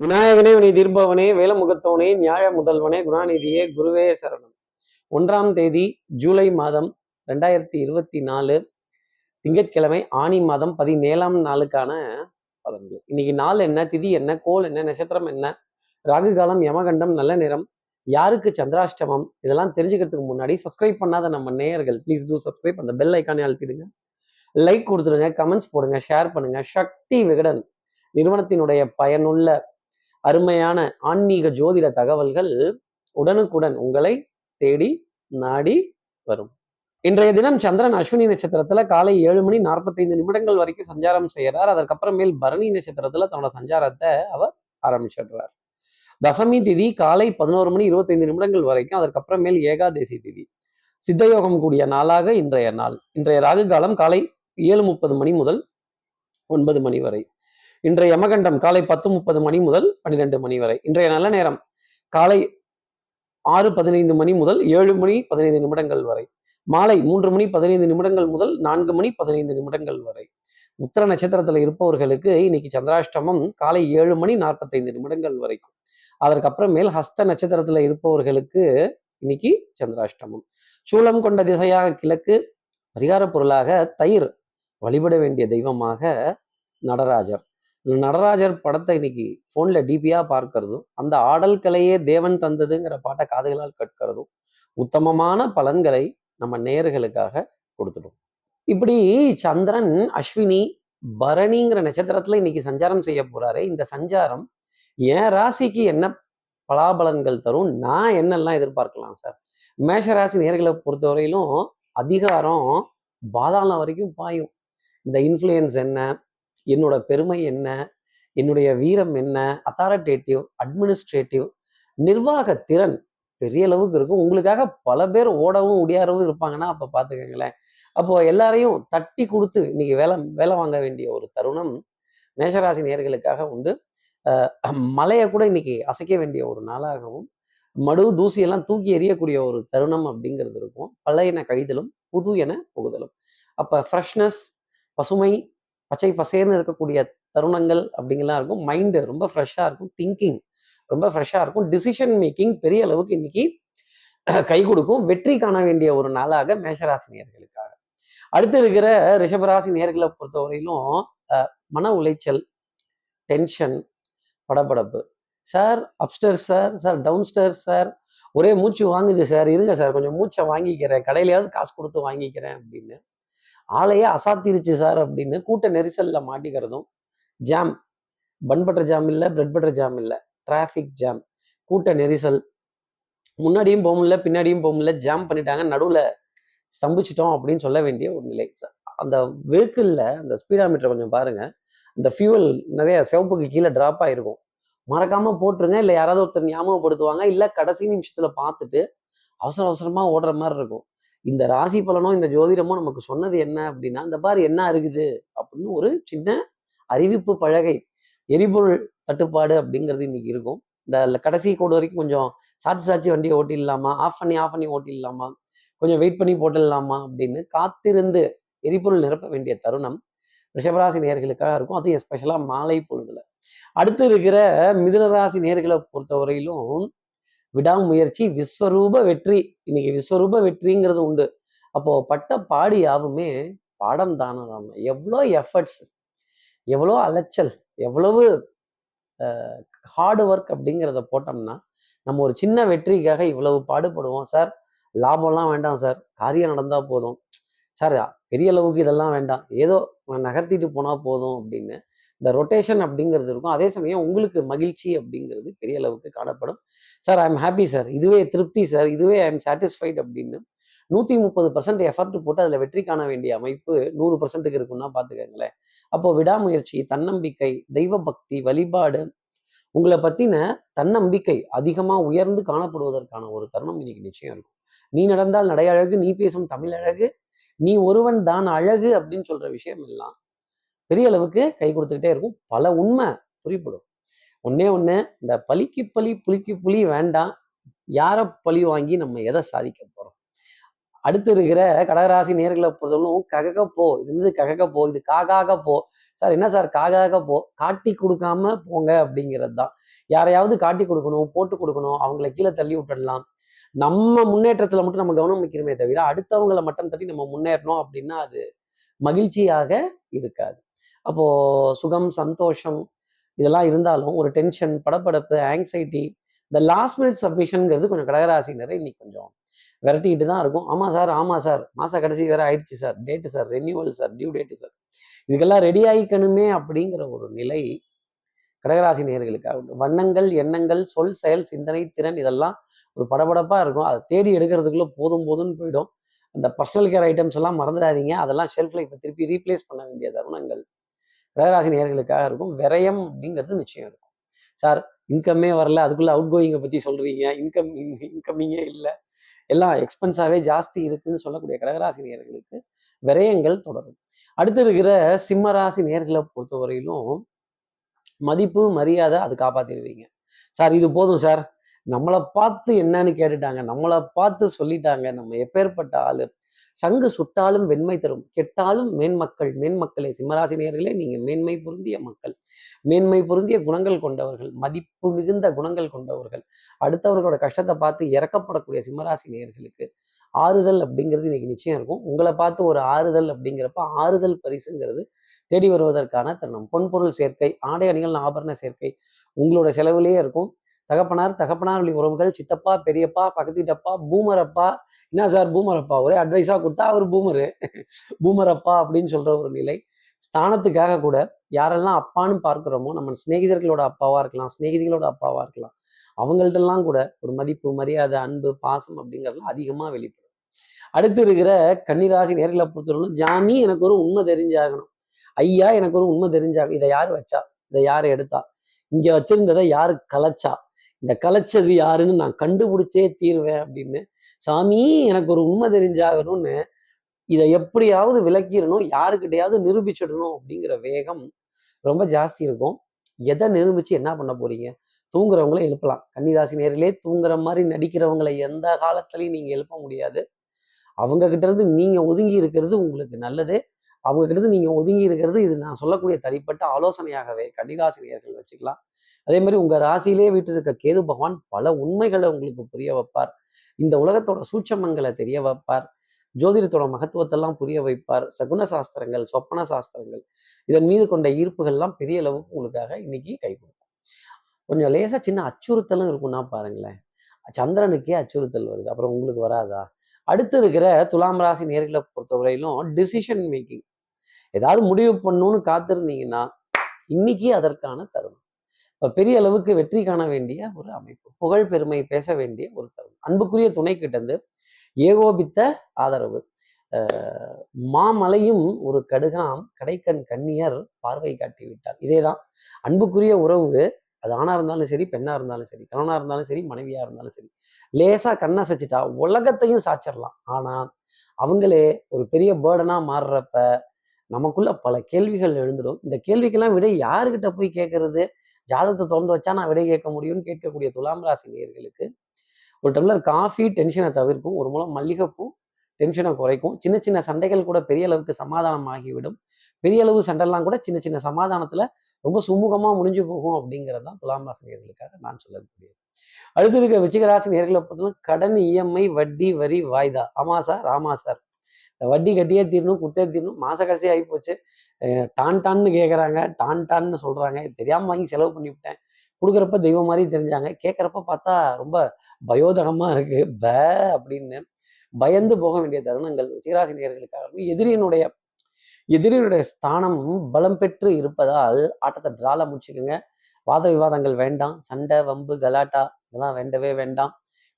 விநாயகனே வினை தீர்ப்பவனே வேலமுகத்தவனே நியாய முதல்வனே குணாநிதியே குருவே சரணம். ஒன்றாம் தேதி ஜூலை மாதம் ரெண்டாயிரத்தி இருபத்தி நாலு திங்கட்கிழமை ஆணி மாதம் பதினேழாம் நாளுக்கான பலன்கள். இன்னைக்கு நாள் என்ன திதி என்ன கோல் என்ன நட்சத்திரம் என்ன ராகு காலம் யமகண்டம் நல்ல நிறம் யாருக்கு சந்திராஷ்டமம் இதெல்லாம் தெரிஞ்சுக்கிறதுக்கு முன்னாடி சப்ஸ்கிரைப் பண்ணாத நம்ம நேயர்கள் ப்ளீஸ் டூ சப்ஸ்கிரைப் அந்த பெல் ஐக்கானே அழுத்திடுங்க. லைக் கொடுத்துருங்க கமெண்ட்ஸ் போடுங்க ஷேர் பண்ணுங்க. சக்தி விகடன் நிறுவனத்தினுடைய பயனுள்ள அருமையான ஆன்மீக ஜோதிட தகவல்கள் உடனுக்குடன் உங்களை தேடி நாடி வரும். இன்றைய தினம் சந்திரன் அஸ்வினி நட்சத்திரத்துல காலை ஏழு மணி நாற்பத்தைந்து நிமிடங்கள் வரைக்கும் சஞ்சாரம் செய்யறார் அதற்கப்புறமேல் பரணி நட்சத்திரத்துல தன்னோட சஞ்சாரத்தை அவர் ஆரம்பிச்சிடுறார். தசமி திதி காலை பதினோரு மணி இருபத்தைந்து நிமிடங்கள் வரைக்கும் அதற்கப்புறமேல் ஏகாதேசி திதி. சித்தயோகம் கூடிய நாளாக இன்றைய நாள். இன்றைய ராகு காலம் காலை ஏழு முப்பது மணி முதல் ஒன்பது மணி வரை. இன்றைய யமகண்டம் காலை பத்து முப்பது மணி முதல் பன்னிரெண்டு மணி வரை. இன்றைய நல்ல நேரம் காலை ஆறு பதினைந்து மணி முதல் ஏழு மணி பதினைந்து நிமிடங்கள் வரை. மாலை மூன்று மணி பதினைந்து நிமிடங்கள் முதல் நான்கு மணி பதினைந்து நிமிடங்கள் வரை. உத்தர நட்சத்திரத்துல இருப்பவர்களுக்கு இன்னைக்கு சந்திராஷ்டமம் காலை ஏழு மணி நாற்பத்தைந்து நிமிடங்கள் வரைக்கும். அதற்கப்புறமேல் ஹஸ்த நட்சத்திரத்துல இருப்பவர்களுக்கு இன்னைக்கு சந்திராஷ்டமம். சூலம் கொண்ட திசையாக கிழக்கு பரிகார பொருளாக தயிர் வழிபட வேண்டிய தெய்வமாக நடராஜர். நடராஜர் படத்தை இன்னைக்கு ஃபோனில் டிபியாக பார்க்கறதும் அந்த ஆடல் கலையே தேவன் தந்ததுங்கிற பாட்டை காதுகளால் கற்கிறதும் உத்தமமான பலன்களை நம்ம நேயர்களுக்காக கொடுத்துடும். இப்படி சந்திரன் அஸ்வினி பரணிங்கிற நட்சத்திரத்துல இன்னைக்கு சஞ்சாரம் செய்ய போறாரு. இந்த சஞ்சாரம் என் ராசிக்கு என்ன பலாபலன்கள் தரும் நான் என்னெல்லாம் எதிர்பார்க்கலாம் சார்? மேஷ ராசி நேர்களை பொறுத்தவரையிலும் அதிகாரம் பாதாளம் வரைக்கும் பாயும். இந்த இன்ஃப்ளூயன்ஸ் என்ன என்னோட பெருமை என்ன? என்னுடைய வீரம் என்ன? அத்தாரிட்டேட்டிவ் அட்மினிஸ்ட்ரேட்டிவ் நிர்வாக திறன் பெரிய அளவுக்கு இருக்கும். உங்களுக்காக பல பேர் ஓடவும் உடையாரவும் இருப்பாங்கன்னா அப்போ பார்த்துக்கங்களேன். அப்போ எல்லாரையும் தட்டி கொடுத்து இன்னைக்கு வேலை வேலை வாங்க வேண்டிய ஒரு தருணம் மேஷராசி நேர்களுக்காக உண்டு. மலையை கூட இன்னைக்கு அசைக்க வேண்டிய ஒரு நாளாகவும் மடு தூசியெல்லாம் தூக்கி எறியக்கூடிய ஒரு தருணம் அப்படிங்கிறது இருக்கும். பழையன கழிதலும் புது என புகுதலும். அப்போ ஃப்ரெஷ்னஸ் பசுமை பச்சை பசேர்னு இருக்கக்கூடிய தருணங்கள் அப்படிங்கலாம் இருக்கும். மைண்டு ரொம்ப ஃப்ரெஷ்ஷாக இருக்கும். திங்கிங் ரொம்ப ஃப்ரெஷ்ஷாக இருக்கும். டிசிஷன் மேக்கிங் பெரிய அளவுக்கு இன்னைக்கு கை கொடுக்கும். வெற்றி காண வேண்டிய ஒரு நாளாக மேஷராசி நேர்களுக்காக. அடுத்து இருக்கிற ரிஷபராசி நேர்களை பொறுத்தவரையிலும் மன உளைச்சல் டென்ஷன் படபடப்பு. Sir upstair sir sir downstair sir ஒரே மூச்சு வாங்குது சார் இருங்க சார் கொஞ்சம் மூச்சை வாங்கிக்கிறேன். கடையிலையாவது காசு கொடுத்து வாங்கிக்கிறேன் அப்படின்னு. ஆலையே அசாத்திருச்சு சார் அப்படின்னு கூட்ட நெரிசலில் மாட்டிக்கிறதும் ஜாம் பன் பட்டர் ஜாம் இல்லை பிரெட் பட்டர் ஜாம் இல்லை டிராஃபிக் ஜாம் கூட்ட நெரிசல். முன்னாடியும் போக முடியல பின்னாடியும் போக முடியல ஜாம் பண்ணிட்டாங்க. நடுவில் ஸ்தம்பிச்சிட்டோம் அப்படின்னு சொல்ல வேண்டிய ஒரு நிலை அந்த வெஹிக்கிளில் அந்த ஸ்பீடாமீட்டர் கொஞ்சம் பாருங்கள் அந்த ஃபியூவல் நிறைய சிவப்புக்கு கீழே ட்ராப் ஆகிருக்கும் மறக்காமல் போட்டுருங்க. இல்லை யாராவது ஒருத்தர் ஞாபகப்படுத்துவாங்க. இல்லை கடைசி நிமிஷத்தில் பார்த்துட்டு அவசர அவசரமாக ஓடுற மாதிரி இருக்கும். இந்த ராசி பலனோ இந்த ஜோதிடமோ நமக்கு சொன்னது என்ன அப்படின்னா இந்த பாரு என்ன இருக்குது அப்படின்னு ஒரு சின்ன அறிவிப்பு பழகை எரிபொருள் தட்டுப்பாடு அப்படிங்கிறது இன்னைக்கு இருக்கும். இந்த கடைசி கோடு வரைக்கும் கொஞ்சம் சாட்சி சாட்சி வண்டியை ஓட்டிடலாமா ஆஃப் பண்ணி ஆஃப் பண்ணி ஓட்டிடலாமா கொஞ்சம் வெயிட் பண்ணி போட்டுடலாமா அப்படின்னு காத்திருந்து எரிபொருள் நிரப்ப வேண்டிய தருணம் ரிஷபராசி நேர்களுக்காக இருக்கும். அது எஸ்பெஷலாக மாலை பொழுதுல. அடுத்து இருக்கிற மிதனராசி நேர்களை பொறுத்தவரையிலும் விடாமுயற்சி விஸ்வரூப வெற்றி. இன்னைக்கு விஸ்வரூப வெற்றிங்கிறது உண்டு. அப்போ பட்ட பாடி யாவுமே பாடம் தானதாம எவ்வளோ எஃபர்ட்ஸ் எவ்வளோ அலைச்சல் எவ்வளவு ஹார்ட் ஒர்க் அப்படிங்கிறத போட்டோம்னா நம்ம ஒரு சின்ன வெற்றிக்காக இவ்வளவு பாடுபடுவோம். சார் லாபம்லாம் வேண்டாம் சார். காரியம் நடந்தால் போதும். சார் பெரிய அளவுக்கு இதெல்லாம் வேண்டாம். ஏதோ நகர்த்திட்டு போனால் போதும் அப்படின்னு. இந்த ரொட்டேஷன் அப்படிங்கிறது இருக்கும். அதே சமயம் உங்களுக்கு மகிழ்ச்சி அப்படிங்கிறது பெரிய அளவுக்கு காணப்படும். Sir I am happy sir இதுவே திருப்தி சார் இதுவே ஐ எம் சாட்டிஸ்ஃபைட் அப்படின்னு நூற்றி முப்பது பர்சன்ட் எஃபர்ட் போட்டு அதில் வெற்றி காண வேண்டிய அமைப்பு நூறு பர்சன்ட்டுக்கு இருக்குன்னா பார்த்துக்கங்களேன். அப்போ விடாமுயற்சி தன்னம்பிக்கை தெய்வ பக்தி வழிபாடு உங்களை பற்றின தன்னம்பிக்கை அதிகமாக உயர்ந்து காணப்படுவதற்கான ஒரு தருணம் இன்னைக்கு நிச்சயம் இருக்கும். நீ நடந்தால் நடை அழகு நீ பேசும் தமிழ் அழகு நீ ஒருவன் தான் அழகு அப்படின்னு சொல்ற விஷயம் எல்லாம் பெரிய அளவுக்கு கை கொடுத்துக்கிட்டே இருக்கும். பல உண்மை புரிப்படும் ஒன்னே ஒன்று இந்த பலிக்கு பலி புலிக்கு புலி வேண்டாம். யாரை பழி வாங்கி நம்ம எதை சாதிக்க போகிறோம் அடுத்து இருக்கிற கடகராசி நேர்களை பொறுத்தவரைக்கும் ககக போ இது வந்து ககக போ இது காகாக போ. சார் என்ன சார் காகாக போ? காட்டி கொடுக்காம போங்க அப்படிங்கிறது தான் யாரையாவது காட்டி கொடுக்கணும் போட்டு கொடுக்கணும் அவங்கள கீழே தள்ளி விட்டுடலாம். நம்ம முன்னேற்றத்தில் மட்டும் நம்ம கவனம் வைக்கிறோமே தவிர அடுத்தவங்களை மட்டம் தட்டி நம்ம முன்னேறணும் அப்படின்னா அது மகிழ்ச்சியாக இருக்காது. அப்போ சுகம் சந்தோஷம் இதெல்லாம் இருந்தாலும் ஒரு டென்ஷன் படபடப்பு ஆங்ஸைட்டி இந்த லாஸ்ட் மினிட் சப்மிஷனுங்கிறது கொஞ்சம் கடகராசினரை இன்னைக்கு கொஞ்சம் விரட்டிக்கிட்டு தான் இருக்கும். ஆமாம் சார் ஆமாம் சார். மாதம் கடைசி வேற ஆயிடுச்சு sir. Date sir renewal sir due date sir. இதுக்கெல்லாம் ரெடி ஆகிக்கணுமே அப்படிங்கிற ஒரு நிலை கடகராசி நேர்களுக்காக வண்ணங்கள் எண்ணங்கள் சொல் செயல் சிந்தனை திறன் இதெல்லாம் ஒரு படபடப்பாக இருக்கும். அதை தேடி எடுக்கிறதுக்குள்ள போதும் போதும்னு போயிடும். அந்த பர்சனல் கேர் ஐட்டம்ஸ் எல்லாம் மறந்துடாதீங்க. அதெல்லாம் ஷெல்ஃப் லைஃப்பை திருப்பி ரீப்ளேஸ் பண்ண வேண்டிய தருணங்கள் கடகராசி நேர்களுக்காக இருக்கும். விரயம் அப்படிங்கிறது நிச்சயம் இருக்கும். சார் இன்கம்மே வரல அதுக்குள்ள அவுட் கோயிங்கை பற்றி சொல்கிறீங்க இன்கம் இன்கம்மிங்கே இல்லை. எல்லாம் எக்ஸ்பென்ஸாகவே ஜாஸ்தி இருக்குன்னு சொல்லக்கூடிய கடகராசி நேர்களுக்கு விரயங்கள் தொடரும். அடுத்து இருக்கிற சிம்மராசி நேர்களை பொறுத்தவரையிலும் மதிப்பு மரியாதை அது காப்பாத்திடுவீங்க. சார் இது போதும் சார். நம்மளை பார்த்து என்னன்னு கேட்டுட்டாங்க. நம்மளை பார்த்து சொல்லிட்டாங்க. நம்ம எப்பேற்பட்ட ஆளு. சங்கு சுட்டாலும் வெண்மை தரும். கெட்டாலும் மேன்மக்கள் மேன்மக்களே சிம்மராசி நேர்களே நீங்க மேன்மை பொருந்திய மக்கள் மேன்மை பொருந்திய குணங்கள் கொண்டவர்கள் மதிப்பு மிகுந்த குணங்கள் கொண்டவர்கள் அடுத்தவர்களோட கஷ்டத்தை பார்த்து இறக்கப்படக்கூடிய சிம்மராசி நேர்களுக்கு ஆறுதல் அப்படிங்கிறது இன்னைக்கு நிச்சயம் இருக்கும். உங்களை பார்த்து ஒரு ஆறுதல் அப்படிங்கிறப்ப ஆறுதல் பரிசுங்கிறது தேடி வருவதற்கான தருணம். பொன்பொருள் சேர்க்கை ஆடை அணிகள் ஆபரண சேர்க்கை உங்களோட செலவுலேயே இருக்கும். தகப்பனார் தகப்பனார் வழி உறவுகள் சித்தப்பா பெரியப்பா பக்கத்துக்கிட்டப்பா பூமரப்பா. என்ன சார் பூமரப்பா? ஒரே அட்வைஸாக கொடுத்தா அவர் பூமரு. பூமரப்பா அப்படின்னு சொல்ற ஒரு நிலை. ஸ்தானத்துக்காக கூட யாரெல்லாம் அப்பான்னு பார்க்குறோமோ நம்ம சிநேகிதர்களோட அப்பாவா இருக்கலாம் சிநேகிதிகளோட அப்பாவா இருக்கலாம். அவங்கள்ட்டெல்லாம் கூட ஒரு மதிப்பு மரியாதை அன்பு பாசம் அப்படிங்கிறதுலாம் அதிகமாக வெளிப்படும். அடுத்து இருக்கிற கன்னிராசி நேர்களை பொறுத்தவரைக்கும் ஜாமி எனக்கு ஒரு உண்மை தெரிஞ்சாகணும். ஐயா எனக்கு ஒரு உண்மை தெரிஞ்சாகணும் இதை யார் வச்சா? இதை யார் எடுத்தா? இங்கே வச்சிருந்ததை யார் கலைச்சா? இந்த கலைச்சது யாருன்னு நான் கண்டுபிடிச்சே தீருவேன் அப்படின்னு. சாமி எனக்கு ஒரு உண்மை தெரிஞ்சாகணும்னு இதை எப்படியாவது விளக்கிடணும் யாருக்கிட்டையாவது நிரூபிச்சிடணும் அப்படிங்கிற வேகம் ரொம்ப ஜாஸ்தி இருக்கும். எதை நிரூபிச்சு என்ன பண்ண போறீங்க? தூங்குறவங்களை எழுப்பலாம். கன்னிராசி நேரிலே தூங்குற மாதிரி நடிக்கிறவங்களை எந்த காலத்துலையும் நீங்க எழுப்ப முடியாது. அவங்க கிட்ட இருந்து நீங்க ஒதுங்கி இருக்கிறது உங்களுக்கு நல்லது. அவங்க கிட்ட இருந்து நீங்க ஒதுங்கி இருக்கிறது இது நான் சொல்லக்கூடிய தனிப்பட்ட ஆலோசனையாகவே கன்னிராசி நேர்கள் வச்சுக்கலாம். அதே மாதிரி உங்க ராசியிலே வீட்டு இருக்க கேது பகவான் பல உண்மைகளை உங்களுக்கு புரிய வைப்பார். இந்த உலகத்தோட சூட்சமங்களை தெரிய வைப்பார். ஜோதிடத்தோட மகத்துவத்தெல்லாம் புரிய வைப்பார். சகுன சாஸ்திரங்கள் சொப்பன சாஸ்திரங்கள் இதன் மீது கொண்ட ஈர்ப்புகள்லாம் பெரிய அளவுக்கு உங்களுக்காக இன்னைக்கு கை கொடுக்கும். கொஞ்சம் லேசா சின்ன அச்சுறுத்தலும் இருக்கும்னா பாருங்களேன். சந்திரனுக்கே அச்சுறுத்தல் வருது. அப்புறம் உங்களுக்கு வராதா? அடுத்து இருக்கிற துலாம் ராசி நேர்களை பொறுத்தவரையிலும் டிசிஷன் மேக்கிங் ஏதாவது முடிவு பண்ணணும்னு காத்திருந்தீங்கன்னா இன்னைக்கு அதற்கான தருணம். பெரிய அளவுக்கு வெற்றி காண வேண்டிய ஒரு அமைப்பு. புகழ் பெருமை பேச வேண்டிய ஒரு தருணம். அன்புக்குரிய துணை கிட்டந்து ஏகோபித்த ஆதரவு. மாமலையும் ஒரு கடுகாம் கடைக்கண் கண்ணியர் பார்வை காட்டி விட்டார். இதேதான் அன்புக்குரிய உறவு அது ஆணா இருந்தாலும் சரி பெண்ணா இருந்தாலும் சரி கணவனா இருந்தாலும் சரி மனைவியா இருந்தாலும் சரி லேசா கண்ணை சச்சிட்டா உலகத்தையும் சாச்சிடலாம். ஆனா அவங்களே ஒரு பெரிய பேர்டனா மாறுறப்ப நமக்குள்ள பல கேள்விகள் எழுந்துடும். இந்த கேள்விக்கெல்லாம் விட யாருக்கிட்ட போய் கேட்கறது ஜாதகத்தை திறந்து வச்சா நான் விடை கேட்க முடியும்னு கேட்கக்கூடிய துலாம் ராசி நேர்களுக்கு ஒரு டம்ளர் காஃபி டென்ஷனை தவிர்க்கும். ஒரு மூலம் மல்லிகைப்பூ டென்ஷனை குறைக்கும். சின்ன சின்ன சண்டைகள் கூட பெரிய அளவுக்கு சமாதானம் ஆகிவிடும் பெரிய அளவு சண்டைலாம் கூட சின்ன சின்ன சமாதானத்துல ரொம்ப சுமூகமா முடிஞ்சு போகும் அப்படிங்கிறது தான் துலாம் ராசி நேர்களுக்காக நான் சொல்லக்கூடியது அடுத்து இருக்கிற விச்சிகராசி நேர்களை பார்த்தோம்னா கடன் இஎம்ஐ வட்டி வரி வாய்தா. ஆமா சார் ஆமா சார். வட்டி கட்டியே தீரணும் குத்தே தீரணும் மாச கடைசி ஆகி போச்சு. டான் டான்னு கேட்குறாங்க டான் டான்னு சொல்றாங்க. தெரியாமல் வாங்கி செலவு பண்ணிவிட்டேன் கொடுக்குறப்ப தெய்வம் மாதிரி தெரிஞ்சாங்க. கேட்குறப்ப பார்த்தா ரொம்ப பயோதகமா இருக்கு. ப அப்படின்னு பயந்து போக வேண்டிய தருணங்கள் சீராசி நேர்களுக்காக எதிரியினுடைய எதிரியினுடைய ஸ்தானம் பலம் பெற்று இருப்பதால் ஆட்டத்தை டிரால முடிச்சுக்கோங்க. வாத விவாதங்கள் வேண்டாம். சண்டை வம்பு கலாட்டா இதெல்லாம் வேண்டவே வேண்டாம்.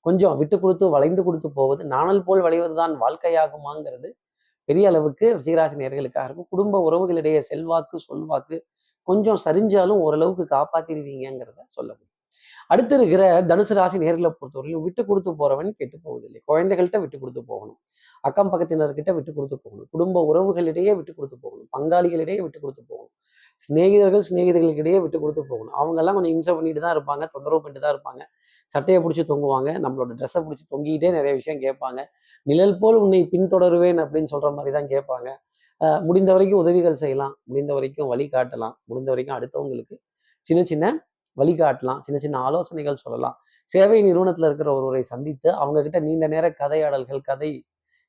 கொஞ்சம் விட்டு கொடுத்து வளைந்து கொடுத்து போவது நாணல் போல் வளைவது தான் வாழ்க்கையாகுமாங்கிறது பெரிய அளவுக்கு ரிஷிகராசி நேர்களுக்காக இருக்கும். குடும்ப உறவுகளிடையே செல்வாக்கு சொல்வாக்கு கொஞ்சம் சரிஞ்சாலும் ஓரளவுக்கு காப்பாத்திடுவீங்கிறத சொல்ல முடியும். அடுத்து இருக்கிற தனுசு ராசி நேர்களை பொறுத்தவரையிலும் விட்டு கொடுத்து போறவன் கெட்டு போவதில்லை. குழந்தைகள்கிட்ட விட்டு கொடுத்து போகணும். அக்கம் பக்கத்தினர்கிட்ட விட்டு கொடுத்து போகணும். குடும்ப உறவுகளிடையே விட்டு கொடுத்து போகணும். பங்காளிகளிடையே விட்டு கொடுத்து போகணும். சிநேகிதர்கள் சிநேகிதர்களுக்கிடையே விட்டு கொடுத்து போகணும். அவங்கெல்லாம் கொஞ்சம் இம்சை பண்ணிட்டு தான் இருப்பாங்க தொந்தரவு பண்ணிட்டு தான் இருப்பாங்க. சட்டையை பிடிச்சி தொங்குவாங்க நம்மளோட ட்ரெஸ்ஸை பிடிச்சி தொங்கிக்கிட்டே நிறைய விஷயம் கேட்பாங்க. நிழல் போல் உன்னை பின்தொடருவேன் அப்படின்னு சொல்ற மாதிரி தான் கேட்பாங்க. முடிந்த வரைக்கும் உதவிகள் செய்யலாம் முடிந்த வரைக்கும் வழி காட்டலாம் முடிந்த வரைக்கும் அடுத்தவங்களுக்கு சின்ன சின்ன வழிகாட்டலாம் சின்ன சின்ன ஆலோசனைகள் சொல்லலாம். சேவை நிறுவனத்தில் இருக்கிற ஒருவரை சந்தித்து அவங்க கிட்ட நீண்ட நேர கதையாடல்கள் கதை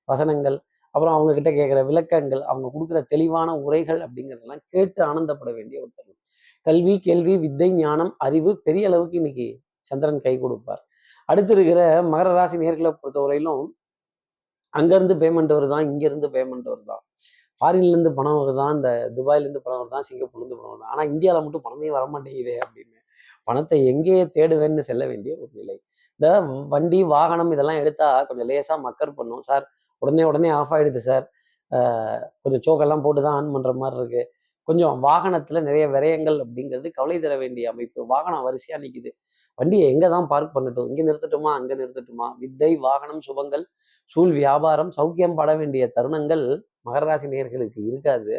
வசனங்கள் அப்புறம் அவங்க கிட்ட கேட்குற விளக்கங்கள் அவங்க கொடுக்குற தெளிவான உரைகள் அப்படிங்கிறதெல்லாம் கேட்டு ஆனந்தப்பட வேண்டிய ஒரு தருணம் கல்வி கேள்வி வித்தை ஞானம் அறிவு பெரிய அளவுக்கு இன்னைக்கு சந்திரன் கை கொடுப்பார். அடுத்து இருக்கிற மகர ராசி நேர்களை பொறுத்தவரையிலும் அங்கேருந்து பேமெண்ட் வருதான் இங்கேருந்து பேமெண்ட் வருதான். ஃபாரின்லேருந்து பணம் வருதான் இந்த துபாயிலேருந்து பணம் வருதான் சிங்கப்பூர்லேருந்து பணம் வருதான். ஆனால் இந்தியாவில் மட்டும் பணமே வர மாட்டேங்குதே அப்படின்னு. பணத்தை எங்கேயே தேடுவேன்னு செல்ல வேண்டிய ஒரு நிலை. இந்த வண்டி வாகனம் இதெல்லாம் எடுத்தா கொஞ்சம் லேசாக மக்கர் பண்ணும். சார் உடனே உடனே ஆஃப் ஆயிடுது சார் கொஞ்சம் சோக்கெல்லாம் போட்டு தான் ஆன் பண்ணுற மாதிரி இருக்கு. கொஞ்சம் வாகனத்தில் நிறைய விரயங்கள் அப்படிங்கிறது கவலை தர வேண்டிய அமைப்பு. வாகனம் வரிசையாக நிற்குது வண்டியை எங்கே தான் பார்க் பண்ணட்டும்? இங்கே நிறுத்தட்டுமா? அங்கே நிறுத்தட்டுமா? வித்தை வாகனம் சுபங்கள் சூழ் வியாபாரம் சௌக்கியம் பட வேண்டிய தருணங்கள் மகர ராசி நேயர்களுக்கு இருக்காது.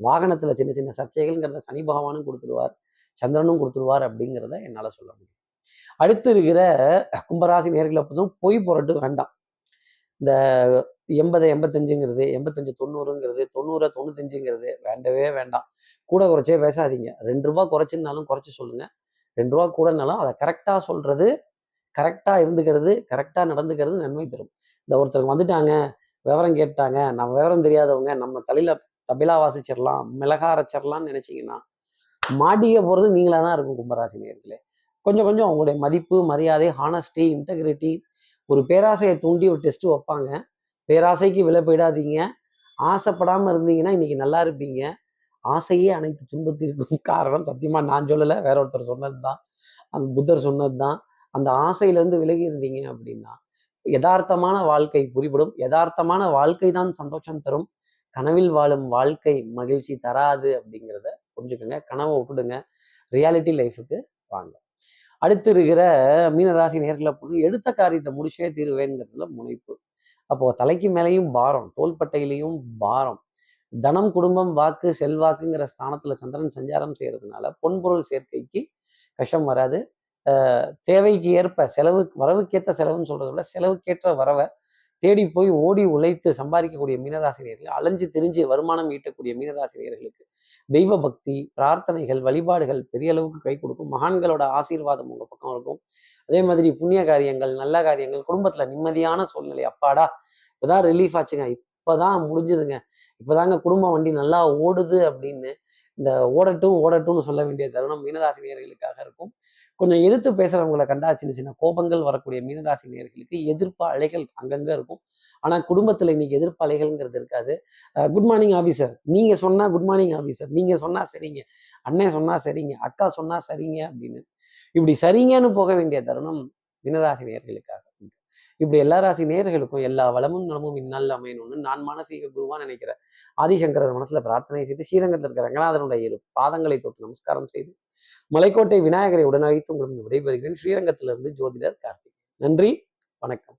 வாகனத்தில் சின்ன சின்ன சர்ச்சைகள்ங்கிறத சனி பகவானும் கொடுத்துருவார் சந்திரனும் கொடுத்துருவார் அப்படிங்கிறத என்னால் சொல்ல முடியும். அடுத்து இருக்கிற கும்பராசி நேர்களை பொறுத்தும் பொய் புரட்டு வேண்டாம். இந்த எண்பது எண்பத்தஞ்சுங்கிறது எண்பத்தஞ்சு தொண்ணூறுங்கிறது தொண்ணூறு தொண்ணூத்தஞ்சுங்கிறது வேண்டவே வேண்டாம். கூட குறைச்சே பேசாதீங்க. ரெண்டு ரூபா குறைச்சுன்னாலும் குறைச்சி சொல்லுங்க. ரெண்டு ரூபா கூடனாலும் அதை கரெக்டாக சொல்றது கரெக்டாக இருந்துக்கிறது கரெக்டாக நடந்துக்கிறது நன்மை தரும். இந்த ஒருத்தருக்கு வந்துட்டாங்க விவரம் கேட்டாங்க நம்ம விவரம் தெரியாதவங்க நம்ம தலையில தபிலா வாசிச்சிடலாம் மிளகா அரைச்சிடலாம்னு நினைச்சிங்கன்னா மாட்டிக்க போகிறது நீங்களாக தான் இருக்கும் கும்பராசி நேர்களே கொஞ்சம் கொஞ்சம் அவங்களுடைய மதிப்பு மரியாதை ஹானஸ்டி இன்டெகிரிட்டி ஒரு பேராசையை தூண்டி ஒரு டெஸ்ட் வைப்பாங்க. பேராசைக்கு விலை போயிடாதீங்க ஆசைப்படாமல் இருந்தீங்கன்னா இன்னைக்கு நல்லா இருப்பீங்க. ஆசையே அனைத்து துன்பத்திற்கும் காரணம். சத்தியமாக நான் சொல்லலை வேற ஒருத்தர் சொன்னது தான் அந்த புத்தர் சொன்னது தான் அந்த ஆசையிலேருந்து விலகி இருந்தீங்க அப்படின்னா யதார்த்தமான வாழ்க்கை புரிபடும். யதார்த்தமான வாழ்க்கை தான் சந்தோஷம் தரும். கனவில் வாழும் வாழ்க்கை மகிழ்ச்சி தராது அப்படிங்கிறத புரிஞ்சுக்கோங்க. கனவை விட்டுடுங்க. ரியாலிட்டி லைஃபுக்கு வாங்க. அடுத்து இருக்கிற மீனராசி நேர்களை பொறுத்து எடுத்த காரியத்தை முடிச்சே தீருவேங்கிறதுல முனைப்பு. அப்போ தலைக்கு மேலேயும் பாரம் தோள்பட்டையிலையும் பாரம். தனம் குடும்பம் வாக்கு செல்வாக்குங்கிற ஸ்தானத்துல சந்திரன் சஞ்சாரம் செய்யறதுனால பொன்பொருள் சேர்க்கைக்கு கஷ்டம் வராது. தேவைக்கு ஏற்ப செலவு வரவுக்கேற்ற செலவுன்னு சொல்றதை விட செலவுக்கேற்ற வரவை தேடி போய் ஓடி உழைத்து சம்பாதிக்கக்கூடிய மீனராசினியர்கள் அலைஞ்சு திரிஞ்சு வருமானம் ஈட்டக்கூடிய மீனராசினியர்களுக்கு தெய்வ பக்தி பிரார்த்தனைகள் வழிபாடுகள் பெரிய அளவுக்கு கை கொடுக்கும். மகான்களோட ஆசீர்வாதம் உங்க பக்கம் இருக்கும். அதே மாதிரி புண்ணிய காரியங்கள் நல்ல காரியங்கள் குடும்பத்துல நிம்மதியான சூழ்நிலை. அப்பாடா இப்போதான் ரிலீஃப் ஆச்சுங்க. இப்போதான் முடிஞ்சுதுங்க. இப்போதாங்க குடும்ப வண்டி நல்லா ஓடுது அப்படின்னு இந்த ஓடட்டும் ஓடட்டும்னு சொல்ல வேண்டிய தருணம் மீனராசினியர்களுக்காக இருக்கும். கொஞ்சம் எதிர்த்து பேசுறவங்களை கண்டா சின்ன சின்ன கோபங்கள் வரக்கூடிய மீனராசி நேர்களுக்கு எதிர்ப்பு அலைகள் அங்கங்கே இருக்கும். ஆனால் குடும்பத்தில் இன்னைக்கு எதிர்ப்பு அலைகள்ங்கிறது இருக்காது. குட் மார்னிங் ஆஃபீஸர் நீங்கள் சொன்னால் குட் மார்னிங் ஆஃபீஸர் நீங்கள் சொன்னால் சரிங்க. அண்ணன் சொன்னால் சரிங்க. அக்கா சொன்னால் சரிங்க அப்படின்னு. இப்படி சரிங்கன்னு போக வேண்டிய தருணம் மீனராசி நேர்களுக்காக இப்படி எல்லா ராசி நேர்களுக்கும் எல்லா வளமும் நலமும் இந்நாளில் அமையணும்னு நான் மானசீக குருவா நினைக்கிறேன். ஆதிசங்கரர் மனசுல பிரார்த்தனை செய்து ஸ்ரீரங்கத்தில் இருக்கிற ரங்கநாதனுடைய இரு பாதங்களை தொட்டு நமஸ்காரம் செய்து மலைக்கோட்டை விநாயகரை உடனழைத்து உங்களுக்கு விடைபெறுகிறேன். ஸ்ரீரங்கத்திலிருந்து ஜோதிடர் கார்த்திக். நன்றி வணக்கம்.